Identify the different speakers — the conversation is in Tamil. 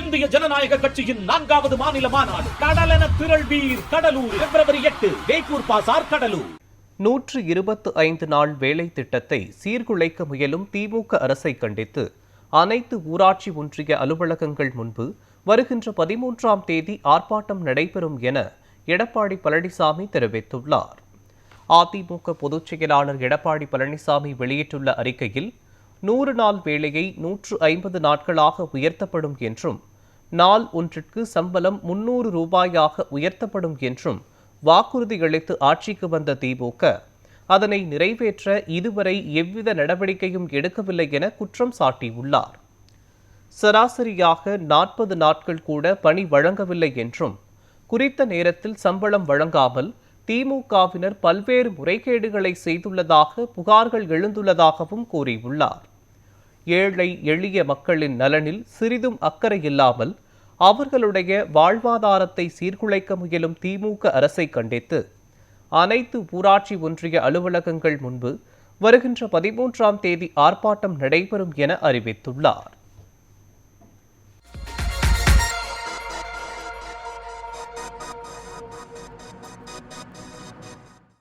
Speaker 1: இந்திய ஜனநாயக கட்சியின் நான்காவது மாநில மாநாடு கடலென திரள்வீர் கடலூர் பிப்ரவரி எட்டு வேப்பூர் பாசார் கடலூர்
Speaker 2: நூற்று இருபத்து ஐந்து நாள் வேலை திட்டத்தை சீர்குலைக்க முயலும் திமுக அரசை கண்டித்து அனைத்து ஊராட்சி ஒன்றிய அலுவலகங்கள் முன்பு வருகின்ற பதிமூன்றாம் தேதி ஆர்ப்பாட்டம் நடைபெறும் என எடப்பாடி பழனிசாமி தெரிவித்துள்ளார் அதிமுக பொதுச் செயலாளர் எடப்பாடி பழனிசாமி வெளியிட்டுள்ள அறிக்கையில் நூறு நாள் வேலையை நூற்று ஐம்பது நாட்களாக உயர்த்தப்படும் என்றும் நாள் ஒன்றிற்கு சம்பளம் முன்னூறு ரூபாயாக உயர்த்தப்படும் என்றும் அளித்து ஆட்சிக்கு வந்த திமுக அதனை நிறைவேற்ற இதுவரை எவ்வித நடவடிக்கையும் எடுக்கவில்லை என குற்றம் சாட்டியுள்ளார் சராசரியாக நாற்பது நாட்கள் கூட பணி வழங்கவில்லை என்றும் குறித்த நேரத்தில் சம்பளம் வழங்காமல் திமுகவினர் பல்வேறு முறைகேடுகளை செய்துள்ளதாக புகார்கள் எழுந்துள்ளதாகவும் கூறியுள்ளார் ஏழை எளிய மக்களின் நலனில் சிறிதும் அக்கறை இல்லாமல் அவர்களுடைய வாழ்வாதாரத்தை சீர்குலைக்க முயலும் திமுக அரசை கண்டித்து அனைத்து ஊராட்சி ஒன்றிய அலுவலகங்கள் முன்பு வருகின்ற பதிமூன்றாம் தேதி ஆர்ப்பாட்டம் நடைபெறும் என அறிவித்துள்ளார்